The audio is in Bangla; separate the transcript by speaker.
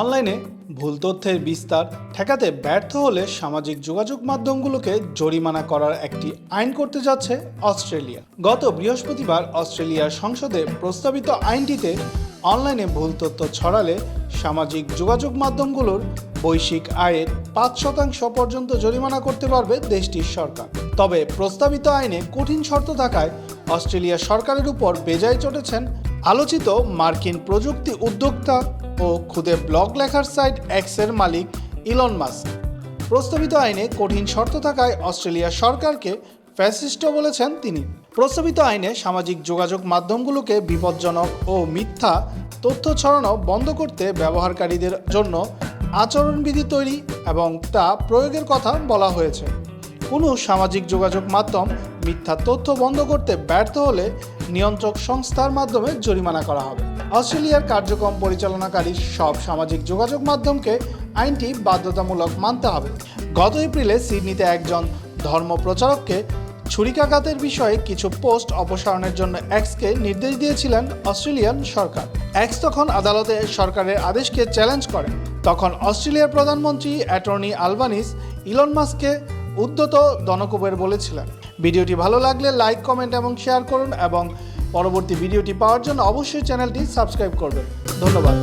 Speaker 1: অনলাইনে ভুল তথ্যের বিস্তার ঠেকাতে ব্যর্থ হলে সামাজিক যোগাযোগ মাধ্যমগুলোকে জরিমানা করার একটি আইন করতে যাচ্ছে অস্ট্রেলিয়া। গত বৃহস্পতিবার অস্ট্রেলিয়ার সংসদে প্রস্তাবিত আইনটিতে অনলাইনে ভুল তথ্য ছড়ালে সামাজিক যোগাযোগ মাধ্যমগুলোর বৈশ্বিক আয়ের পাঁচ শতাংশ পর্যন্ত জরিমানা করতে পারবে দেশটির সরকার। তবে প্রস্তাবিত আইনে কঠিন শর্ত থাকায় অস্ট্রেলিয়া সরকারের উপর বেজায় চটেছেন আলোচিত মার্কিন প্রযুক্তি উদ্যোক্তা ও খুদে ব্লগ লেখার সাইট এক্সের মালিক ইলন মাস্ক। প্রস্তাবিত আইনে কঠিন শর্ত থাকায় অস্ট্রেলিয়া সরকারকে ফ্যাসিস্ট বলেছেন তিনি। প্রস্তাবিত আইনে সামাজিক যোগাযোগ মাধ্যমগুলোকে বিপজ্জনক ও মিথ্যা তথ্য ছড়ানো বন্ধ করতে ব্যবহারকারীদের জন্য আচরণবিধি তৈরি এবং তা প্রয়োগের কথা বলা হয়েছে। কোনো সামাজিক যোগাযোগ মাধ্যম মিথ্যা তথ্য বন্ধ করতে ব্যর্থ হলে নিয়ন্ত্রক সংস্থার মাধ্যমে জরিমানা করা হবে। অস্ট্রেলিয়ার কার্যক্রম পরিচালনাকারী সব সামাজিক যোগাযোগ মাধ্যমকে আইনটি বাধ্যতামূলক মানতে হবে। গত এপ্রিলে সিডনিতে একজন ধর্ম প্রচারককে ছুরিকাঘাতের বিষয়ে কিছু পোস্ট অপসারণের জন্য এক্সকে নির্দেশ দিয়েছিলেন অস্ট্রেলিয়ান সরকার। এক্স তখন আদালতে সরকারের আদেশকে চ্যালেঞ্জ করেন। তখন অস্ট্রেলিয়ার প্রধানমন্ত্রী অ্যাটর্নি আলবানিস ইলন মাস্ককে উদ্যত দনকুবের বলেছিলেন। ভিডিওটি ভালো লাগলে লাইক, কমেন্ট এবং শেয়ার করুন এবং পরবর্তী ভিডিওটি পাওয়ার জন্য অবশ্যই চ্যানেলটি সাবস্ক্রাইব করবেন। ধন্যবাদ।